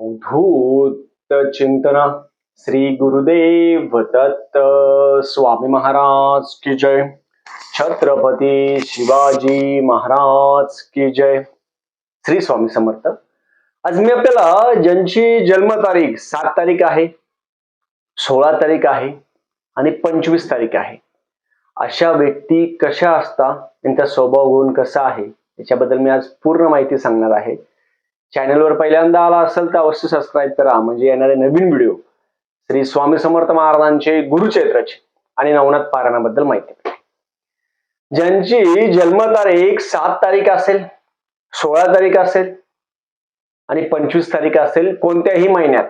अवधूत चिंतना श्री गुरुदेव दत्त स्वामी महाराज की जय। छत्रपती शिवाजी महाराज की जय। श्री स्वामी समर्थ। आज मी आपल्याला ज्यांची जन्मतारीख सात तारीख आहे सोळा तारीख आहे आणि पंचवीस तारीख आहे अशा व्यक्ती कशा असतात त्यांचा स्वभाव गुण कसा आहे याच्याबद्दल मी आज पूर्ण माहिती सांगणार आहे. चॅनलवर पहिल्यांदा आला असेल तर अवश्य सबस्क्राईब करा. म्हणजे येणारे नवीन व्हिडिओ श्री स्वामी समर्थ महाराजांचे गुरुचैत्राचे आणि नवनाथ पारायणाबद्दल माहिती. ज्यांची जन्मतारीख सात तारीख असेल सोळा तारीख असेल आणि पंचवीस तारीख असेल कोणत्याही महिन्यात.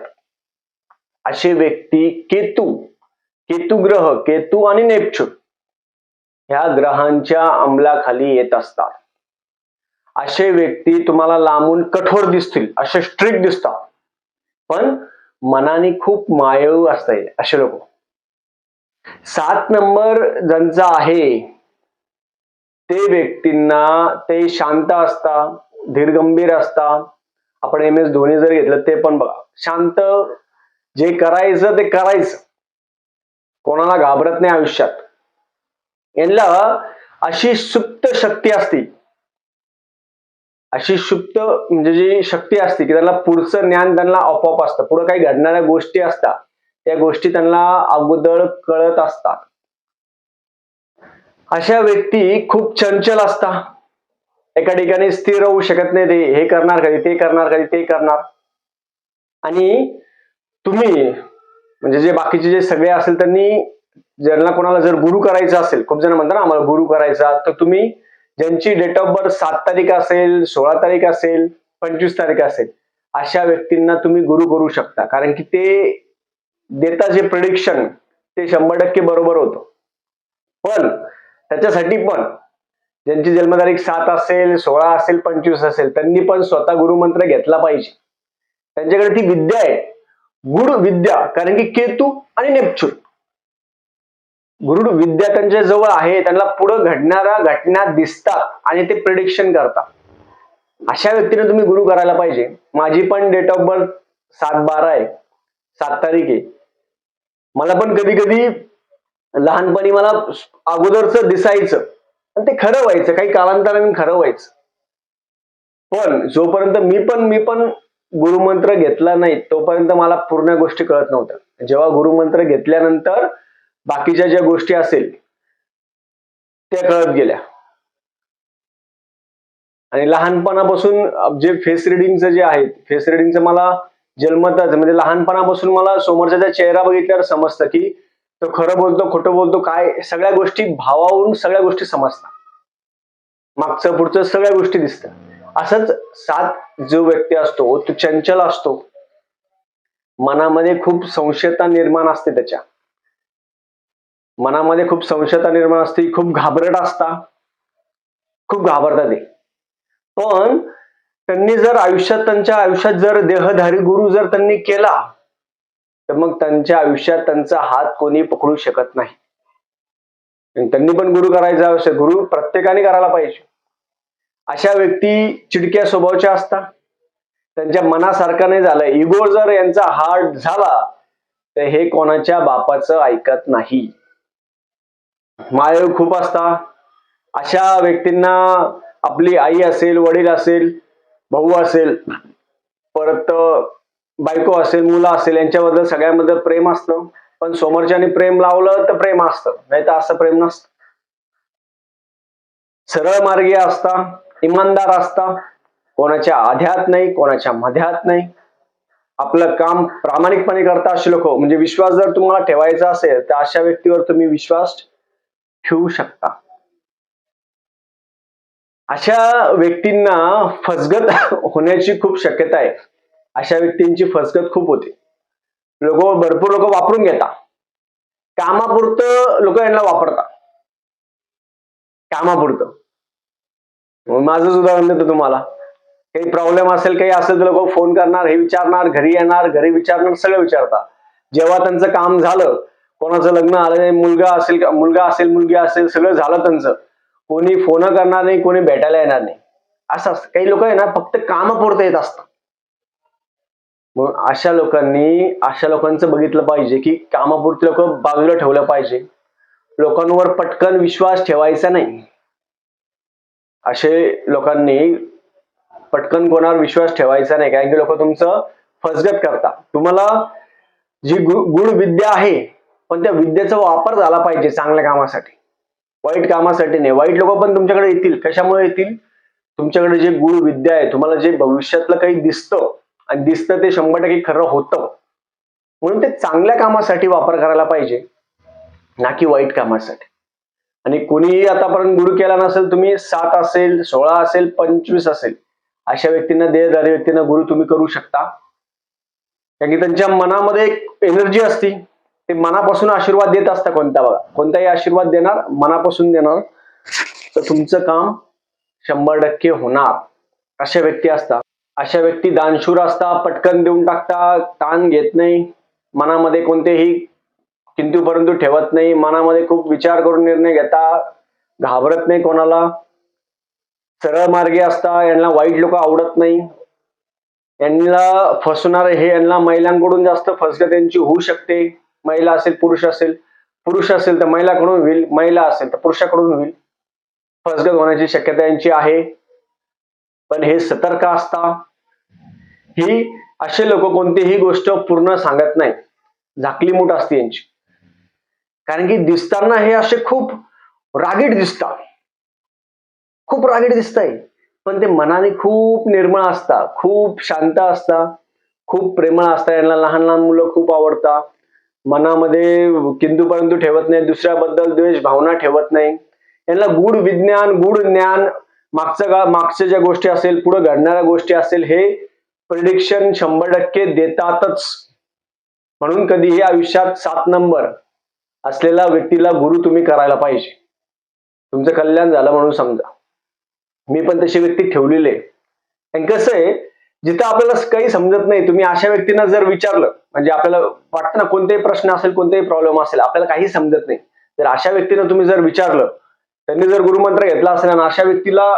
असे व्यक्ती केतू केतू ग्रह केतू आणि नेपच्यून ह्या ग्रहांच्या अंमलाखाली येत असतात. असे व्यक्ती तुम्हाला लांबून कठोर दिसतील असे स्ट्रिक्ट दिसतात. पण मनाने खूप मायळू येईल असे लोक. सात नंबर ज्यांचा आहे ते व्यक्तींना ते शांत असता धीरगंभीर असता आपण एम एस धोनी जर घेतलं ते पण बघा. शांत जे करायचं ते करायचं. कोणाला घाबरत नाही आयुष्यात. यांना अशी सुप्त शक्ती असते. अशी सुप्त म्हणजे जी शक्ती असते की त्यांना पुढचं ज्ञान त्यांना आपोआप असतं. पुढे काही घडणाऱ्या गोष्टी असतात त्या गोष्टी त्यांना अगोदर कळत असतात. अशा व्यक्ती खूप चंचल असतात. एका ठिकाणी स्थिर होऊ शकत नाही ते हे करणार कधी ते करणार कधी ते करणार. आणि तुम्ही म्हणजे जे बाकीचे जे सगळे असेल त्यांनी ज्यांना कोणाला जर गुरु करायचा असेल खूप जण म्हणतात ना आम्हाला गुरु करायचा तर तुम्ही ज्यांची डेट ऑफ बर्थ सात तारीख असेल सोळा तारीख असेल पंचवीस तारीख असेल अशा व्यक्तींना तुम्ही गुरु करू शकता. कारण की ते देता जे प्रडिक्शन ते शंभर टक्के बरोबर होतं. पण त्याच्यासाठी पण ज्यांची जन्मतारीख सात असेल सोळा असेल पंचवीस असेल त्यांनी पण स्वतः गुरुमंत्र घेतला पाहिजे. त्यांच्याकडे ती विद्या आहे. गुरु विद्या कारण की केतू आणि नेपच्यून. गुरुड विद्या त्यांच्या जवळ आहे त्यांना पुढे घडणाऱ्या घटना दिसतात आणि ते प्रिडिक्शन करतात. अशा व्यक्तीने तुम्ही गुरु करायला पाहिजे. माझी पण डेट ऑफ बर्थ सात बारा आहे सात तारीख आहे. मला पण कधी कधी लहानपणी मला अगोदरच दिसायचं पण ते खरं व्हायचं काही कालांतराने खरं व्हायचं. पण जोपर्यंत मी पण मी पण गुरुमंत्र घेतला नाही तोपर्यंत मला पूर्ण गोष्टी कळत नव्हत्या. जेव्हा गुरुमंत्र घेतल्यानंतर बाकीच्या ज्या गोष्टी असेल त्या कळत गेल्या. आणि लहानपणापासून जे फेस रिडिंगचं जे आहे फेस रिडिंगचं मला जन्मताच म्हणजे लहानपणापासून मला समोरच्याचा चेहरा बघितल्यावर समजतं की तो खरं बोलतो खोटं बोलतो काय सगळ्या गोष्टी भावावरून सगळ्या गोष्टी समजतात. मागचं पुढचं सगळ्या गोष्टी दिसतात. असंच सात जो व्यक्ती असतो तो चंचल असतो. मनामध्ये खूप संशयता निर्माण असते त्याच्या. मनामध्ये खूप संशयता निर्माण असते खूप घाबरट असता खूप घाबरतात ते. पण त्यांनी जर आयुष्यात त्यांच्या आयुष्यात जर देहधारी गुरु जर त्यांनी केला तर मग त्यांच्या आयुष्यात त्यांचा हात कोणी पकडू शकत नाही. त्यांनी पण गुरु करायचा आवश्यक गुरु प्रत्येकाने करायला पाहिजे. अशा व्यक्ती चिडक्या स्वभावाच्या असतात. त्यांच्या मनासारखं नाही झालं. इगो जर यांचा हार्ट झाला तर हे कोणाच्या बापाचं ऐकत नाही. माय खूप असता. अशा व्यक्तींना आपली आई असेल वडील असेल भाऊ असेल परत बायको असेल मुलं असेल यांच्याबद्दल सगळ्यांबद्दल प्रेम असतं. पण समोरच्याने प्रेम लावलं तर प्रेम असतं. नाही तर असं प्रेम नसतं. सरळ मार्गी असता इमानदार असता. कोणाच्या आध्यात नाही कोणाच्या मध्यात नाही. आपलं काम प्रामाणिकपणे करता असे लोक म्हणजे विश्वास जर तुम्हाला ठेवायचा असेल तर अशा व्यक्तीवर तुम्ही विश्वास ठेवू शकता. अशा व्यक्तींना फसगत होण्याची खूप शक्यता आहे. अशा व्यक्तींची फसगत खूप होते. लोक भरपूर लोक वापरून घेतात. कामापुरतं लोक यांना वापरतात. कामापुरतं. माझंच उदाहरण देतो तुम्हाला. काही प्रॉब्लेम असेल काही असेल तर लोक फोन करणार हे विचारणार घरी येणार घरी विचारणार सगळं विचारतात. जेव्हा त्यांचं काम झालं कोणाचं लग्न आलं नाही मुलगा असेल मुलगा असेल मुलगी असेल सगळं झालं त्यांचं. कोणी फोन करणार नाही कोणी भेटायला येणार नाही. असं असतं. काही लोक आहे ना फक्त काम पुरतं येत असतात मग अशा लोकांनी अशा लोकांचं बघितलं पाहिजे की कामापुरती लोक बाजूला ठेवलं पाहिजे. लोकांवर पटकन विश्वास ठेवायचा नाही. असे लोकांनी पटकन कोणावर विश्वास ठेवायचा नाही. कारण की लोक तुमचं फसगत करता तुम्हाला जी गु- गुण विद्या आहे पण त्या विद्येचा वापर झाला पाहिजे चांगल्या कामासाठी. वाईट कामासाठी नाही. वाईट लोक पण तुमच्याकडे येतील. कशामुळे येतील? तुमच्याकडे जे गुण विद्या आहे तुम्हाला जे भविष्यातलं काही दिसतं आणि दिसतं ते शंभर टक्के खरं होतं. म्हणून ते चांगल्या कामासाठी वापर करायला पाहिजे ना की वाईट कामासाठी. आणि कोणीही आतापर्यंत गुरु केला नसेल तुम्ही सात असेल सोळा असेल पंचवीस असेल अशा व्यक्तींना देहधारी व्यक्तींना गुरु तुम्ही करू शकता. कारण की त्यांच्या मनामध्ये एक एनर्जी असती. ते मनापासून आशीर्वाद देत असता कोणता बघा. कोणताही आशीर्वाद देणार मनापासून देणार तर तुमचं काम शंभर टक्के होणार. अशा व्यक्ती असतात. अशा व्यक्ती दानशूर असता पटकन देऊन टाकता ताण घेत नाही मनामध्ये कोणतेही किंतू परंतु ठेवत नाही मनामध्ये खूप विचार करून निर्णय घेता घाबरत नाही कोणाला. सरळ मार्गे असता यांना वाईट लोक आवडत नाही. यांना फसवणार हे यांना महिलांकडून जास्त फसगत यांची होऊ शकते. महिला असेल पुरुष असेल पुरुष असेल तर महिलाकडून होईल महिला असेल तर पुरुषाकडून होईल. फसगत होण्याची शक्यता यांची आहे. पण हे सतर्क असता. ही असे लोक कोणतीही गोष्ट पूर्ण सांगत नाही झाकली मूठ असते यांची. कारण की दिसताना हे असे खूप रागीट दिसतात. खूप रागीट दिसतंय. पण ते मनाने खूप निर्मळ असतात. खूप शांत असता खूप प्रेमळ असतात. यांना लहान लहान मुलं खूप आवडतात. मनामध्ये किंदू परंतु ठेवत नाही दुसऱ्याबद्दल द्वेष भावना ठेवत नाही. यांना गुढ विज्ञान गुढ ज्ञान मागचं का मागच्या ज्या गोष्टी असेल पुढे घडणाऱ्या गोष्टी असेल हे प्रिडिक्शन शंभर टक्के देतातच. म्हणून कधीही आयुष्यात सात नंबर असलेल्या व्यक्तीला गुरु तुम्ही करायला पाहिजे. तुमचं कल्याण झालं म्हणून समजा. मी पण तशी व्यक्ती ठेवलेली आहे. आणि कसं आहे जिथं आपल्याला काही समजत नाही तुम्ही अशा व्यक्तींना जर विचारलं म्हणजे आपल्याला वाटतं ना कोणताही प्रश्न असेल कोणताही प्रॉब्लेम असेल आपल्याला काही समजत नाही. तर अशा व्यक्तींना तुम्ही जर विचारलं त्यांनी जर गुरुमंत्र घेतला असेल आणि अशा व्यक्तीला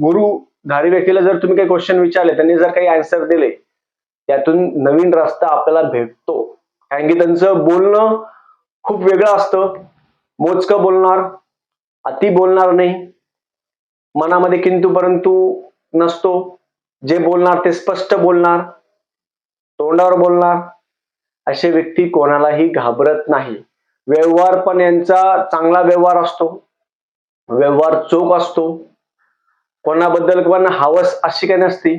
गुरु धारी व्यक्तीला जर तुम्ही काही क्वेश्चन विचारले त्यांनी जर काही आन्सर दिले त्यातून नवीन रस्ता आपल्याला भेटतो. कारण की त्यांचं बोलणं खूप वेगळं असतं. मोजकं बोलणार अति बोलणार नाही. मनामध्ये किंतु परंतु नसतो. जे बोलणार ते स्पष्ट बोलणार तोंडावर बोलणार असे व्यक्ती कोणालाही घाबरत नाही. व्यवहार पण यांचा चांगला व्यवहार असतो. व्यवहार चोख असतो. कोणाबद्दल पण हवस अशी काही नसती.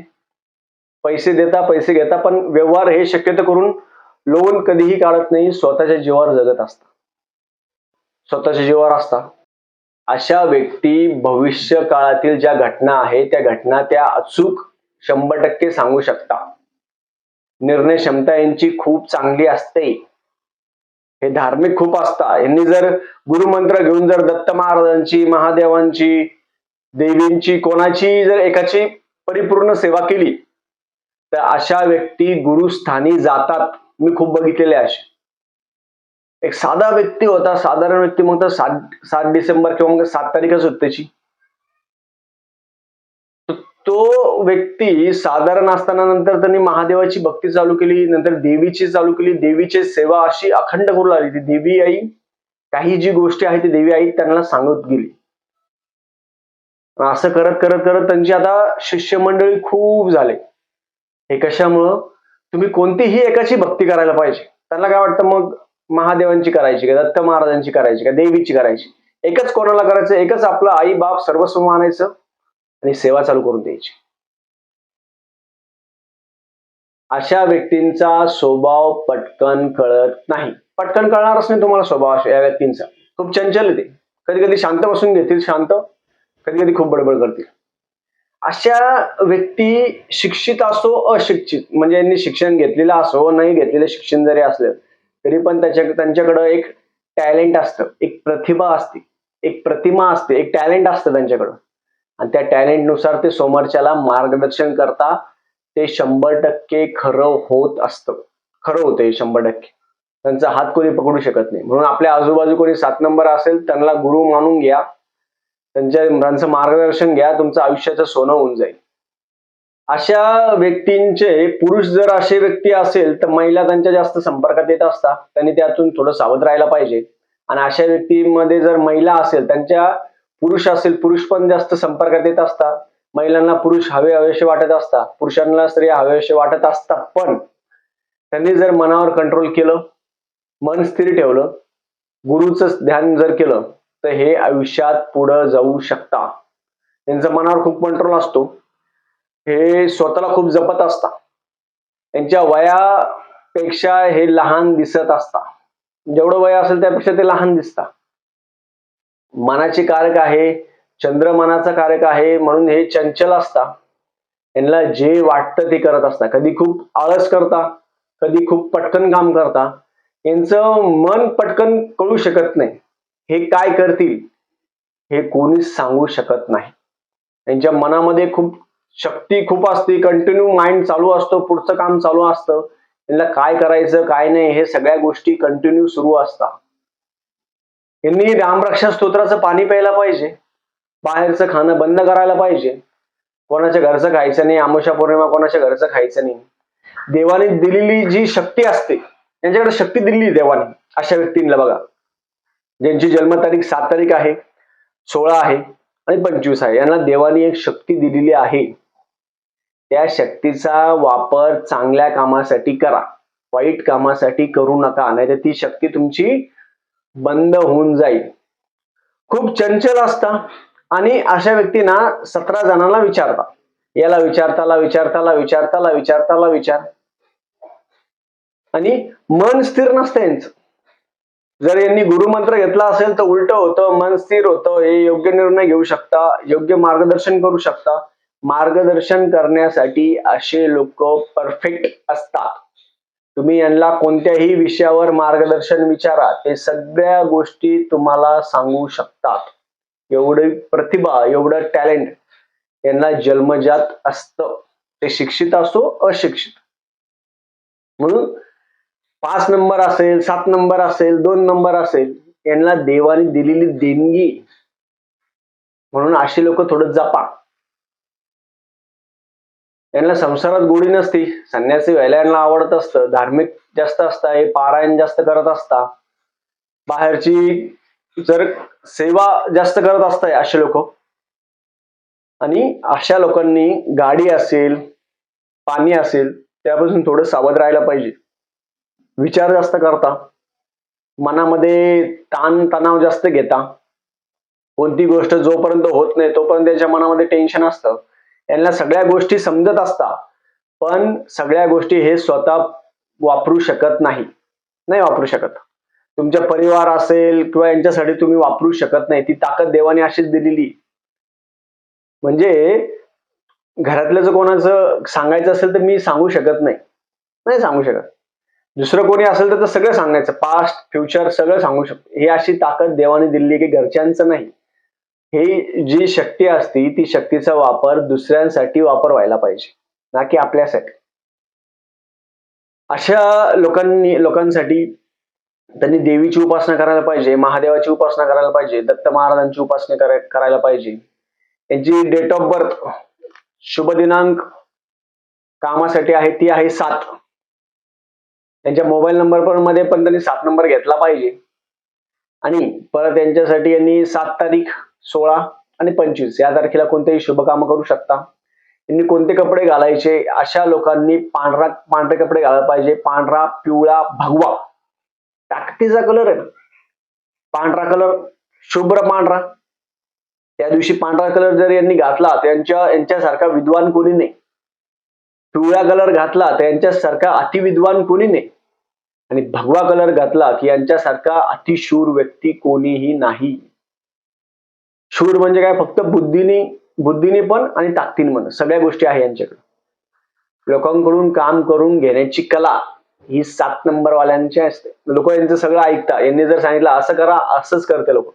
पैसे देता पैसे घेता पण व्यवहार हे शक्यतो करून लोन कधीही काढत नाही स्वतःच्या जीवावर जगत असतात स्वतःच्या जीवावर असतात अशा व्यक्ती भविष्य काळातील ज्या घटना आहे त्या घटना त्या अचूक शंभर टक्के सांगू शकता. निर्णय क्षमता यांची खूप चांगली असते. हे धार्मिक खूप असतात. यांनी जर गुरुमंत्र घेऊन जर दत्त महाराजांची महादेवांची देवींची कोणाची जर एकाची परिपूर्ण सेवा केली तर अशा व्यक्ती गुरुस्थानी जातात. मी खूप बघितलेले असे. एक साधा व्यक्ती होता साधारण व्यक्ती मग तर सात सात डिसेंबर किंवा मग सात तारीखच होती त्याची. तो व्यक्ती साधारण असताना नंतर त्यांनी महादेवाची भक्ती चालू केली नंतर देवीची चालू केली देवीची सेवा अशी अखंड करू लागली. ती देवी आई काही जी गोष्टी आहेत ती देवी आई त्यांना सांगत गेली. असं करत करत करत त्यांची आता शिष्यमंडळी खूप झाले. हे कशामुळं? तुम्ही कोणतीही एकाची भक्ती करायला पाहिजे. त्यांना काय वाटतं मग? महादेवांची करायची का? दत्त महाराजांची करायची का? देवीची करायची. एकच कोणाला करायचं? एकच आपलं आई बाप सर्वस्व मानायचं. आणि सेवा चालू करून द्यायची. अशा व्यक्तींचा स्वभाव पटकन कळत नाही. पटकन कळणारच नाही तुम्हाला स्वभाव अशा या व्यक्तींचा. खूप चंचल आहे कधी कधी शांत बसून घेतील शांत. कधी कधी खूप बडबड करतील. अशा व्यक्ती शिक्षित असो अशिक्षित. म्हणजे यांनी शिक्षण घेतलेलं असो नाही घेतलेलं शिक्षण जरी असलं तरी पण त्याच्या त्यांच्याकडं एक टॅलेंट असतं. एक प्रतिभा असते. एक प्रतिमा असते. एक टॅलेंट असतं त्यांच्याकडं. आणि त्या टॅलेंटनुसार ते समोरच्याला मार्गदर्शन करता ते शंभर टक्के खरं होत असतं. खरं होतं हे शंभर टक्के. त्यांचा हात कोणी पकडू शकत नाही. म्हणून आपल्या आजूबाजू कोणी सात नंबर असेल त्यांना गुरु मानून घ्या. त्यांच्या त्यांचं मार्गदर्शन घ्या. तुमचं आयुष्याचं सोनं होऊन जाईल. अशा व्यक्तींचे पुरुष जर असे व्यक्ती असेल तर महिला त्यांच्या जास्त संपर्कात येत असतात. त्यांनी त्यातून थोडं सावध राहायला पाहिजे. आणि अशा व्यक्तीमध्ये जर महिला असेल त्यांच्या पुरुष असेल पुरुष पण जास्त संपर्कात येत असतात. महिलांना पुरुष हवे हवेसे वाटत असतात. पुरुषांना स्त्रिया हवेसे वाटत असतात पण त्यांनी जर मनावर कंट्रोल केलं मन स्थिर ठेवलं गुरुचं ध्यान जर केलं तर हे आयुष्यात पुढं जाऊ शकता त्यांचा मनावर खूप कंट्रोल असतो. हे स्वतःला खूप जपत असतात. त्यांच्या वयापेक्षा हे लहान दिसत असतात. जेवढं वय असेल त्यापेक्षा ते लहान दिसतात. मनाचे कारक आहे चंद्र मनाचा कारक आहे म्हणून हे चंचल असता. यांना जे वाटतं ते करत असता. कधी खूप आळस करता कधी खूप पटकन काम करता. यांचं मन पटकन कळू शकत नाही. हे काय करतील हे कोणीच सांगू शकत नाही. त्यांच्या मनामध्ये खूप शक्ती खूप असते कंटिन्यू माइंड चालू असतो पुढचं काम चालू असतं. त्यांना काय करायचं काय नाही हे सगळ्या गोष्टी कंटिन्यू सुरू असतात. यांनी रामरक्षा स्तोत्राचं पाणी प्यायला पाहिजे. बाहेरचं खाणं बंद करायला पाहिजे. कोणाच्या घरचं खायचं नाही आमोशा पौर्णिमा कोणाच्या घरचं खायचं नाही. देवाने दिलेली जी शक्ती असते त्यांच्याकडे शक्ती दिलेली देवाने अशा व्यक्तींना बघा. ज्यांची जन्मतारीख सात तारीख आहे सोळा आहे आणि पंचवीस आहे यांना देवाने एक शक्ती दिलेली आहे. त्या शक्तीचा वापर चांगल्या कामासाठी करा वाईट कामासाठी करू नका नाही ती शक्ती तुमची बंद होऊन जाईल. खूप चंचल असता आणि अशा व्यक्तींना सतरा जणांना विचारता. याला विचारताला विचारताला विचारताला विचारताला विचार. आणि मन स्थिर नसतं यांचं. जर यांनी गुरुमंत्र घेतला असेल तर उलट होतं मन स्थिर होतं हे योग्य निर्णय घेऊ शकता योग्य मार्गदर्शन करू शकता. मार्गदर्शन करण्यासाठी असे लोक परफेक्ट असतात. तुम्ही यांना कोणत्याही विषयावर मार्गदर्शन विचारा. ते सगळ्या गोष्टी तुम्हाला सांगू शकतात. एवढी प्रतिभा एवढं टॅलेंट यांना जन्मजात असतं. ते शिक्षित असो अशिक्षित. म्हणून पाच नंबर असेल सात नंबर असेल दोन नंबर असेल यांना देवाने दिलेली देणगी. म्हणून अशी लोक थोडं जपा. यांना संसारात गोडी नसती. संन्यासी व्हायला यांना आवडत असतं. धार्मिक जास्त असता हे पारायण जास्त करत असता. बाहेरची जर सेवा जास्त करत असताय असे लोक. आणि अशा लोकांनी गाडी असेल पाणी असेल त्यापासून थोडं सावध राहायला पाहिजे. विचार जास्त करता. मनामध्ये ताण तणाव जास्त घेता. कोणती गोष्ट जोपर्यंत होत नाही तोपर्यंत त्याच्या मनामध्ये टेन्शन असतं. यांना सगळ्या गोष्टी समजत असतात. पण सगळ्या गोष्टी हे स्वतः वापरू शकत नाही. नाही वापरू शकत. तुमच्या परिवार असेल किंवा यांच्यासाठी तुम्ही वापरू शकत नाही. ती ताकद देवाने अशीच दिलेली. म्हणजे घरातलं जर कोणाचं सांगायचं असेल तर मी सांगू शकत नाही. नाही सांगू शकत. दुसरं कोणी असेल तर सगळं सांगायचं. पास्ट फ्युचर सगळं सांगू शकतो. ही अशी ताकद देवाने दिलेली की घरच्यांचं नाही. ही जी शक्ती असती ती शक्तीचा वापर दुसऱ्यांसाठी वापर व्हायला पाहिजे ना की आपल्यासाठी. अशा लोकांनी लोकांसाठी त्यांनी देवीची उपासना करायला पाहिजे महादेवाची उपासना करायला पाहिजे दत्त महाराजांची उपासना करायला पाहिजे. यांची डेट ऑफ बर्थ शुभ दिनांक कामासाठी आहे ती आहे सात. त्यांच्या मोबाईल नंबर पण मध्ये पण त्यांनी सात नंबर घेतला पाहिजे. आणि परत त्यांच्यासाठी यांनी सात तारीख सोळा आणि पंचवीस या तारखेला कोणतेही शुभ काम करू शकता. त्यांनी कोणते कपडे घालायचे? अशा लोकांनी पांढरा पांढरे कपडे घालायला पाहिजे. पांढरा पिवळा भगवा. टाकटीचा कलर आहे पांढरा कलर शुभ्र पांढरा. त्या दिवशी पांढरा कलर जर यांनी घातला त्यांच्या यांच्यासारखा विद्वान कोणी नाही. पिवळा कलर घातला तर यांच्यासारखा अतिविद्वान कोणी नाही. आणि भगवा कलर घातला की यांच्यासारखा अतिशूर व्यक्ती कोणीही नाही. शूर म्हणजे काय? फक्त बुद्धीने बुद्धीने पण आणि ताकदीने पण. सगळ्या गोष्टी आहे यांच्याकडे. लोकांकडून काम करून घेण्याची कला ही सात नंबर वाल्यांची असते. लोक यांचं सगळं ऐकता यांनी जर सांगितलं असं करा असंच करते लोक.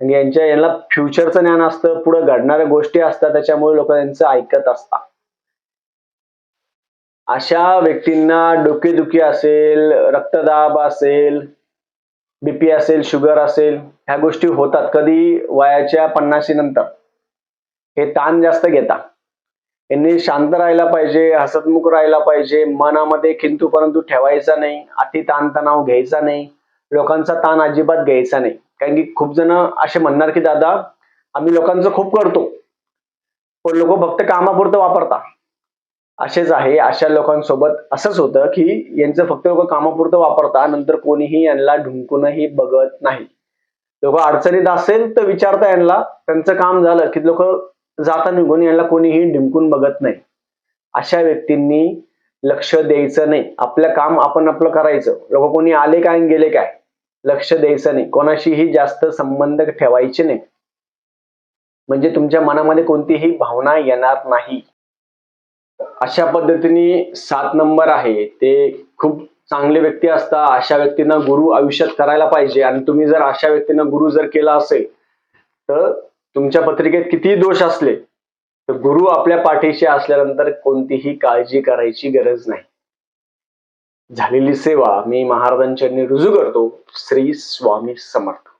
आणि यांच्या यांना फ्युचरचं ज्ञान असतं पुढे घडणाऱ्या गोष्टी असतात त्याच्यामुळे लोक यांचं ऐकत असतात. अशा व्यक्तींना डोकेदुखी असेल रक्तदाब असेल बीपी असेल शुगर असेल ह्या गोष्टी होतात कधी वयाच्या पन्नाशी नंतर हे ताण जास्त घेता. यांनी शांत राहायला पाहिजे हसतमुख राहायला पाहिजे मनामध्ये किंतु परंतु ठेवायचा नाही अति ताणतणाव घ्यायचा नाही लोकांचा ताण अजिबात घ्यायचा नाही. कारण की खूप जण असे म्हणणार की दादा आम्ही लोकांचं खूप करतो पण लोक फक्त कामापुरतं वापरतात. असेच आहे अशा लोकांसोबत असंच होतं की यांचं फक्त लोक कामापुरतं वापरता नंतर कोणीही यांना ढुंकूनही बघत नाही. लोक अडचणीत असेल तर विचारता यांना. त्यांचं काम झालं की लोक जाता निघून यांना कोणीही ढुंकून बघत नाही. अशा व्यक्तींनी लक्ष द्यायचं नाही. आपलं काम आपण आपलं करायचं. लोक कोणी आले काय आणि गेले काय? लक्ष द्यायचं नाही. कोणाशीही जास्त संबंध ठेवायचे नाही. म्हणजे तुमच्या मनामध्ये कोणतीही भावना येणार नाही. अशा पद्धतीने सात नंबर आहे. ते खूप चांगले व्यक्ती असतात. अशा व्यक्तींना गुरु आयुष्यात करायला पाहिजे. आणि तुम्ही जर अशा व्यक्तींना गुरु जर केला असेल तर तुमच्या पत्रिकेत कितीही दोष असले तर गुरु आपल्या पाठीशी असल्यानंतर कोणतीही काळजी करायची गरज नाही. झालेली सेवा मी महाराजांच्या रुजू करतो. श्री स्वामी समर्थ.